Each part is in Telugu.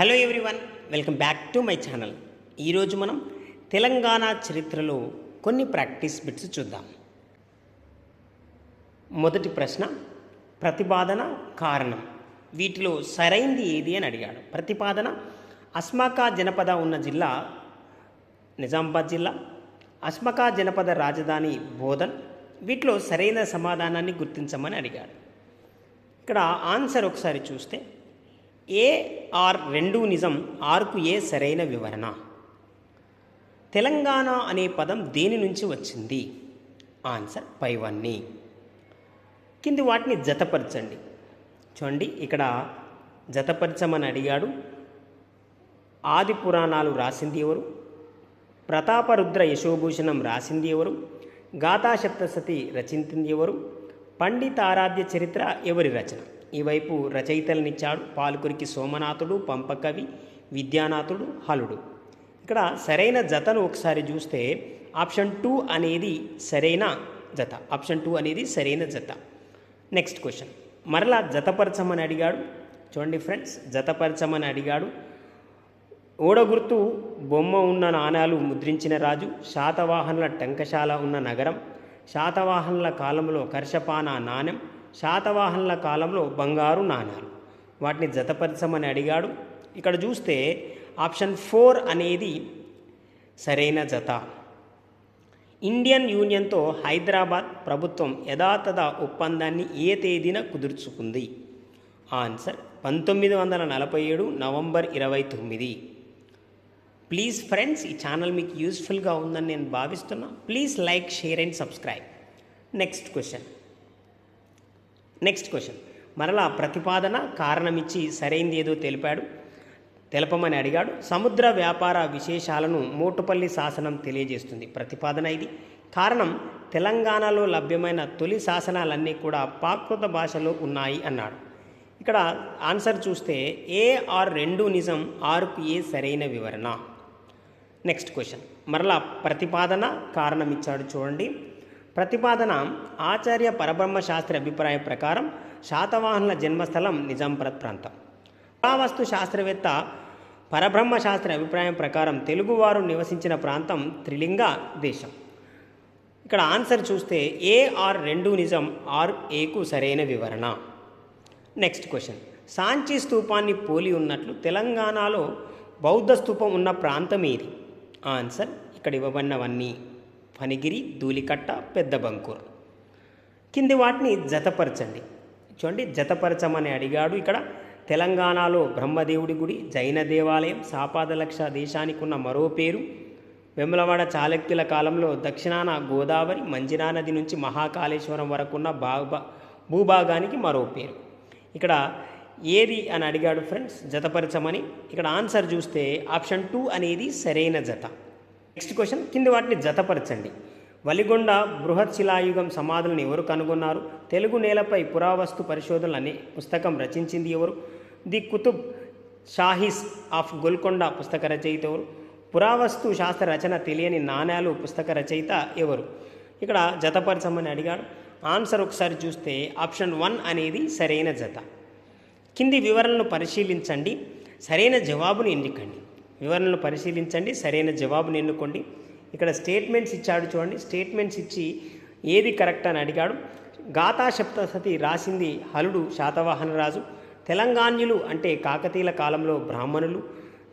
Hello everyone welcome back to my channel. ఈరోజు మనం తెలంగాణ చరిత్రలో కొన్ని ప్రాక్టీస్ బిట్స్ చూద్దాం. మొదటి ప్రశ్న ప్రతిపాదన కారణం. వీటిలో సరైంది ఏది అని అడిగాడు. ప్రతిపాదన అస్మాకా జనపద ఉన్న జిల్లా నిజామాబాద్ జిల్లా అస్మకా జనపద రాజధాని బోధన్ వీటిలో సరైన సమాధానాన్ని గుర్తించమని అడిగాడు. ఇక్కడ ఆన్సర్ ఒకసారి చూస్తే ఏ ఆర్ రెండు నిజం ఆర్కు ఏ సరైన వివరణ? తెలంగాణ అనే పదం దేని నుంచి వచ్చింది? ఆన్సర్ పైవన్నీ. కింది వాటిని జతపరచండి. చూడండి ఇక్కడ జతపరచమని అడిగాడు. ఆది పురాణాలు రాసింది ఎవరు? ప్రతాపరుద్ర యశోభూషణం రాసింది ఎవరు? గాథాసప్తసతి రచించింది ఎవరు? పండితారాధ్య చరిత్ర ఎవరి రచన? ఈ వైపు రచయితలనిచ్చాడు పాల్కురికి సోమనాథుడు పంపకవి విద్యానాథుడు హలుడు. ఇక్కడ సరైన జతను ఒకసారి చూస్తే ఆప్షన్ టూ అనేది సరైన జత. ఆప్షన్ టూ అనేది సరైన జత. Next question. మరలా జతపరచమని అడిగాడు. చూడండి ఫ్రెండ్స్ జతపరచమని అడిగాడు. ఓడగుర్తు బొమ్మ ఉన్న నాణాలు ముద్రించిన రాజు శాతవాహనుల టంకశాల ఉన్న నగరం శాతవాహనుల కాలంలో కర్షపాన నాణ్యం శాతవాహనుల కాలంలో బంగారు నాణాలు. వాటిని జతపరచమని అడిగాడు. ఇక్కడ చూస్తే ఆప్షన్ ఫోర్ అనేది సరైన జత. ఇండియన్ యూనియన్తో హైదరాబాద్ ప్రభుత్వం యథాతథ ఒప్పందాన్ని ఏ తేదీన కుదుర్చుకుంది? ఆన్సర్ పంతొమ్మిది వందల నలభై ఏడు నవంబర్ ఇరవై తొమ్మిది. ప్లీజ్ ఫ్రెండ్స్ ఈ ఛానల్ మీకు యూస్ఫుల్గా ఉందని నేను భావిస్తున్నా. Please like share and subscribe. Next question. Next question మరలా ప్రతిపాదన కారణం ఇచ్చి సరైంది ఏదో తెలిపాడు తెలపమని అడిగాడు. సముద్ర వ్యాపార విశేషాలను మోటుపల్లి శాసనం తెలియజేస్తుంది. ప్రతిపాదన ఇది. కారణం తెలంగాణలో లభ్యమైన తొలి శాసనాలన్నీ కూడా ప్రాకృత భాషలో ఉన్నాయి అన్నాడు. ఇక్కడ ఆన్సర్ చూస్తే ఏ ఆర్ రెండు నిజం ఆరుకు ఏ సరైన వివరణ? నెక్స్ట్ క్వశ్చన్ మరలా ప్రతిపాదన కారణం ఇచ్చాడు చూడండి. ప్రతిపాదన ఆచార్య పరబ్రహ్మ శాస్త్రి అభిప్రాయం ప్రకారం శాతవాహనుల జన్మస్థలం నిజాంపరత్ ప్రాంతం. పురావస్తు శాస్త్రవేత్త పరబ్రహ్మ శాస్త్రి అభిప్రాయం ప్రకారం తెలుగువారు నివసించిన ప్రాంతం త్రిలింగ దేశం. ఇక్కడ ఆన్సర్ చూస్తే ఏ ఆర్ రెండు నిజం ఆర్ ఏకు సరైన వివరణ. Next question. సాంచి స్తూపాన్ని పోలి ఉన్నట్లు తెలంగాణలో బౌద్ధ స్తూపం ఉన్న ప్రాంతం ఏది? ఆన్సర్ ఇక్కడ ఇవ్వబడినవన్నీ. పనిగిరి ధూళికట్ట పెద్ద బంకూర్. కింది వాటిని జతపరచండి. చూడండి జతపరచమని అడిగాడు ఇక్కడ. తెలంగాణలో బ్రహ్మదేవుడి గుడి జైన దేవాలయం సాపాదలక్ష దేశానికి ఉన్న మరో పేరు. వెములవాడ చాళుక్యుల కాలంలో దక్షిణాన గోదావరి మంజిరా నది నుంచి మహాకాళేశ్వరం వరకు ఉన్న భాగ భూభాగానికి మరో పేరు. ఇక్కడ ఏది అని అడిగాడు ఫ్రెండ్స్? జతపరచమని. ఇక్కడ ఆన్సర్ చూస్తే ఆప్షన్ టూ అనేది సరైన జత. నెక్స్ట్ క్వశ్చన్ కింది వాటిని జతపరచండి. వలిగొండ బృహత్ శిలాయుగం సమాధులను ఎవరు కనుగొన్నారు? తెలుగు నేలపై పురావస్తు పరిశోధనలు అనే పుస్తకం రచించింది ఎవరు? ది కుతుబ్ షాహీస్ ఆఫ్ గోల్కొండ పుస్తక రచయిత ఎవరు? పురావస్తు శాస్త్ర రచన తెలియని నాణ్యాలు పుస్తక రచయిత ఎవరు? ఇక్కడ జతపరచమని అడిగాడు. ఆన్సర్ ఒకసారి చూస్తే ఆప్షన్ వన్ అనేది సరైన జత. కింది వివరణను పరిశీలించండి. సరైన జవాబును ఎన్నికండి. వివరణను పరిశీలించండి సరైన జవాబుని ఎన్నుకోండి. ఇక్కడ స్టేట్మెంట్స్ ఇచ్చాడు చూడండి. స్టేట్మెంట్స్ ఇచ్చి ఏది కరెక్ట్ అని అడిగాడు. గాథా సప్తసతి రాసింది హలుడు శాతవాహన రాజు. తెలంగాణ్యులు అంటే కాకతీయుల కాలంలో బ్రాహ్మణులు.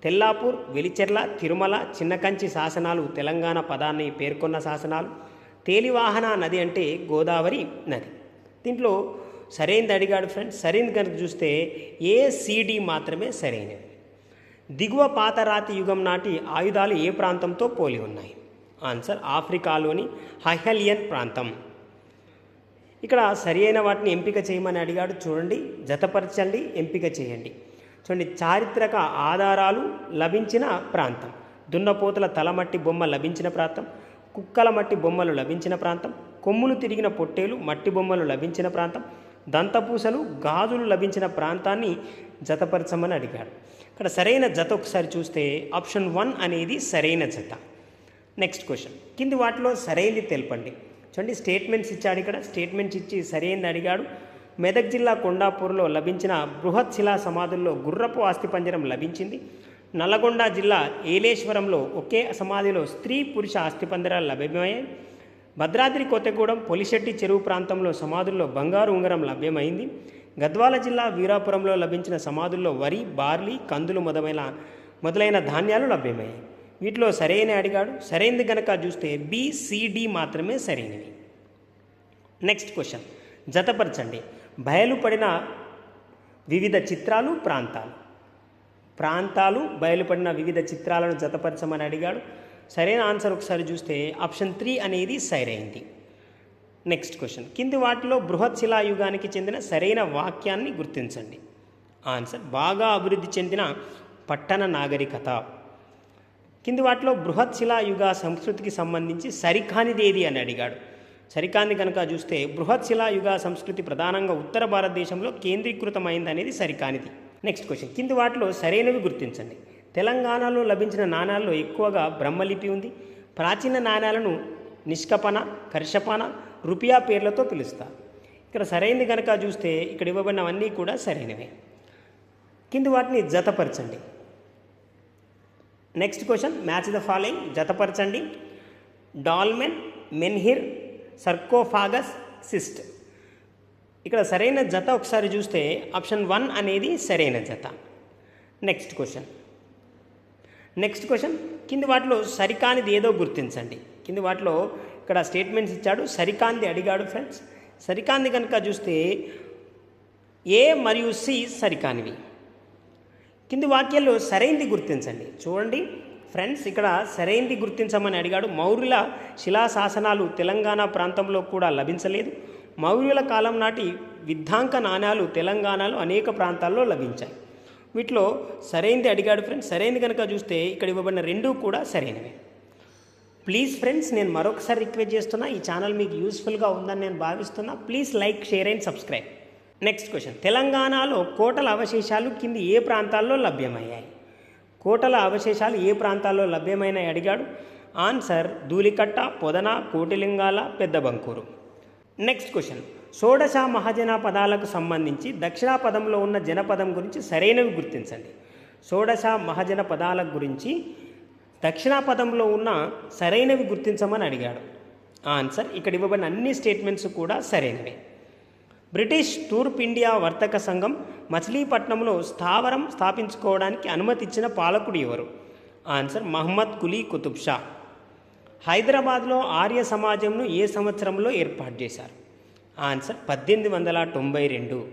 తెల్లాపూర్ వెలిచెర్ల తిరుమల చిన్నకంచి శాసనాలు తెలంగాణ పదాన్ని పేర్కొన్న శాసనాలు. తేలివాహన నది అంటే గోదావరి నది. దీంట్లో సరైనది అడిగాడు ఫ్రెండ్స్. సరైనది కనుక చూస్తే ఏసీడి మాత్రమే సరైనది. దిగువ పాతరాతి యుగం నాటి ఆయుధాలు ఏ ప్రాంతంతో పోలి ఉన్నాయి? ఆన్సర్ ఆఫ్రికాలోని హహలియన్ ప్రాంతం. ఇక్కడ సరి అయిన వాటిని ఎంపిక చేయమని అడిగాడు. చూడండి జతపరచండి ఎంపిక చేయండి. చూడండి చారిత్రక ఆధారాలు లభించిన ప్రాంతం. దున్నపోతుల తలమట్టి బొమ్మ లభించిన ప్రాంతం. కుక్కల మట్టి బొమ్మలు లభించిన ప్రాంతం. కొమ్ములు తిరిగిన పొట్టేలు మట్టి బొమ్మలు లభించిన ప్రాంతం. దంతపూసలు గాజులు లభించిన ప్రాంతాన్ని జతపరచమని అడిగాడు. ఇక్కడ సరైన జత ఒకసారి చూస్తే ఆప్షన్ వన్ అనేది సరైన జత. నెక్స్ట్ క్వశ్చన్ కింది వాటిలో సరైనది తెలపండి. చూడండి స్టేట్మెంట్స్ ఇచ్చాడు ఇక్కడ. స్టేట్మెంట్స్ ఇచ్చి సరైనది అడిగాడు. మెదక్ జిల్లా కొండాపూర్లో లభించిన బృహత్ శిలా సమాధుల్లో గుర్రపు అస్థిపంజరం లభించింది. నల్లగొండ జిల్లా ఏలేశ్వరంలో ఒకే సమాధిలో స్త్రీ పురుష అస్థిపంజరాలు లభ్యమయ్యాయి. భద్రాద్రి కొత్తగూడెం పొలిశెట్టి చెరువు ప్రాంతంలో సమాధుల్లో బంగారు ఉంగరం లభ్యమైంది. గద్వాల జిల్లా వీరాపురంలో లభించిన సమాధుల్లో వరి బార్లీ కందులు మొదలైన మొదలైన ధాన్యాలు లభ్యమయ్యాయి. వీటిలో సరైన అడిగాడు. సరైనది గనక చూస్తే బిసిడి మాత్రమే సరైనవి. Next question. జతపరచండి. బయలుపడిన వివిధ చిత్రాలు ప్రాంతాలు. ప్రాంతాలు బయలుపడిన వివిధ చిత్రాలను జతపరచమని అడిగాడు. సరైన ఆన్సర్ ఒకసారి చూస్తే ఆప్షన్ త్రీ అనేది సరైంది నెక్స్ట్ క్వశ్చన్ కింది వాటిలో బృహత్ శిలాయుగానికి చెందిన సరైన వాక్యాన్ని గుర్తించండి. ఆన్సర్ బాగా అభివృద్ధి చెందిన పట్టణ నాగరికత. కింది వాటిలో బృహత్ శిలాయుగ సంస్కృతికి సంబంధించి సరికానిదేది అని అడిగాడు. సరికాంది కనుక చూస్తే బృహత్ శిలాయుగ సంస్కృతి ప్రధానంగా ఉత్తర భారతదేశంలో కేంద్రీకృతమైంది అనేది సరికానిది. నెక్స్ట్ క్వశ్చన్ కింది వాటిలో సరైనవి గుర్తించండి. తెలంగాణలో లభించిన నాణాల్లో ఎక్కువగా బ్రహ్మలిపి ఉంది. ప్రాచీన నాణాలను నిష్కపన కర్షపన రుపియా పేర్లతో పిలుస్తారు ఇక్కడ సరైనది కనుక చూస్తే ఇక్కడ ఇవ్వబడినవన్నీ కూడా సరైనవే. కింది వాటిని జతపరచండి. Next question match the following జతపరచండి. Dolmen menhir sarcophagus cist ఇక్కడ సరైన జత ఒకసారి చూస్తే ఆప్షన్ వన్ అనేది సరైన జత. నెక్స్ట్ క్వశ్చన్ నెక్స్ట్ క్వశ్చన్ కింది వాటిలో సరికానిది ఏదో గుర్తించండి. కింది వాటిలో ఇక్కడ స్టేట్మెంట్స్ ఇచ్చాడు. సరికాంది అడిగాడు ఫ్రెండ్స్ సరికాంది కనుక చూస్తే ఏ మరియు సి సరికానివి. కింది వాక్యాల్లో సరైంది గుర్తించండి. చూడండి. ఫ్రెండ్స్ ఇక్కడ సరైంది గుర్తించమని అడిగాడు. మౌర్యుల శిలాశాసనాలు తెలంగాణ ప్రాంతంలో కూడా లభించలేదు. మౌర్యుల కాలం నాటి విద్ధాంక నాణ్యాలు తెలంగాణలో అనేక ప్రాంతాల్లో లభించాయి. వీటిలో సరైంది అడిగాడు ఫ్రెండ్స్ సరైంది కనుక చూస్తే ఇక్కడ ఇవ్వబడిన రెండూ కూడా సరైనవే. ప్లీజ్ ఫ్రెండ్స్ నేను మరొకసారి రిక్వెస్ట్ చేస్తున్నా ఈ ఛానల్ మీకు యూస్ఫుల్గా ఉందని నేను భావిస్తున్నా. Please like share and subscribe next question తెలంగాణలో కోటల అవశేషాలు కింది ఏ ప్రాంతాల్లో లభ్యమయ్యాయి? కోటల అవశేషాలు ఏ ప్రాంతాల్లో లభ్యమైనాయి అడిగాడు? ఆన్సర్ ధూళికట్ట పొదన కోటిలింగాల పెద్ద బంకూరు నెక్స్ట్ క్వశ్చన్ షోడశ మహాజన పదాలకు సంబంధించి దక్షిణ పదంలో ఉన్న జనపదం గురించి సరైనవి గుర్తించండి. షోడశ మహాజన పదాల గురించి దక్షిణాపదంలో ఉన్న సరైనవి గుర్తించమని అడిగాడు. ఆన్సర్ ఇక్కడ ఇవ్వబడిన అన్ని స్టేట్మెంట్స్ కూడా సరైనవే. బ్రిటిష్ తూర్పు ఇండియా వర్తక సంఘం మచిలీపట్నంలో స్థావరం స్థాపించుకోవడానికి అనుమతి ఇచ్చిన పాలకుడు ఎవరు? ఆన్సర్ మహమ్మద్ కులీ కుతుబ్ షా. హైదరాబాద్లో ఆర్య సమాజంను ఏ సంవత్సరంలో ఏర్పాటు చేశారు? ఆన్సర్ పద్దెనిమిది వందల తొంభై రెండు.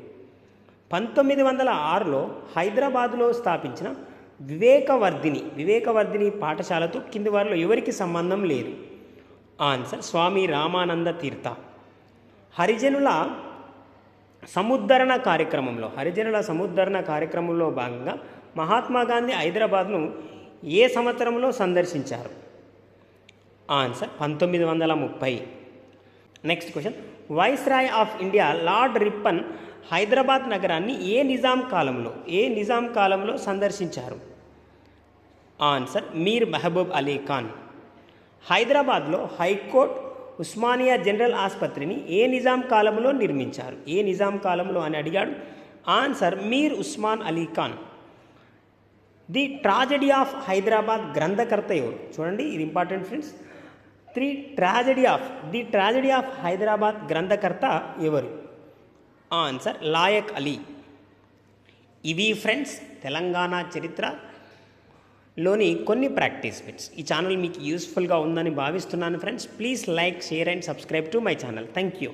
పంతొమ్మిది వందల ఆరులో హైదరాబాదులో స్థాపించిన వివేకవర్ధిని వివేకవర్ధిని పాఠశాలతో కింది వారిలో ఎవరికి సంబంధం లేదు? ఆన్సర్ స్వామి రామానంద తీర్థ. హరిజనుల సముద్ధరణ కార్యక్రమంలో హరిజనుల సముద్ధరణ కార్యక్రమంలో భాగంగా మహాత్మా గాంధీ హైదరాబాద్ను ఏ సంవత్సరంలో సందర్శించారు? ఆన్సర్ పంతొమ్మిది వందల ముప్పై. Next question viceroy of India lord Ripon Hyderabad నగరాన్ని ఏ నిజాం కాలంలో ఏ నిజాం కాలంలో సందర్శించారు? ఆన్సర్ మీర్ మెహబూబ్ అలీ ఖాన్ హైదరాబాద్లో హైకోర్టు ఉస్మానియా జనరల్ ఆసుపత్రిని ఏ నిజాం కాలంలో నిర్మించారు? ఏ నిజాం కాలంలో అని అడిగాడు. Answer Mir Osman Ali Khan the tragedy of Hyderabad గ్రంథకర్త ఎవరు? చూడండి ఇది important friends three tragedy of the tragedy of Hyderabad గ్రంథకర్త ఎవరు? ఆన్సర్ లాయక్ అలీ. ఇవి ఫ్రెండ్స్ తెలంగాణ చరిత్ర లోని కొన్ని ప్రాక్టీస్ బిట్స్. ఈ ఛానల్ మీకు యూస్ఫుల్గా ఉందని భావిస్తున్నాను friends. Please like share and subscribe to my channel. Thank you.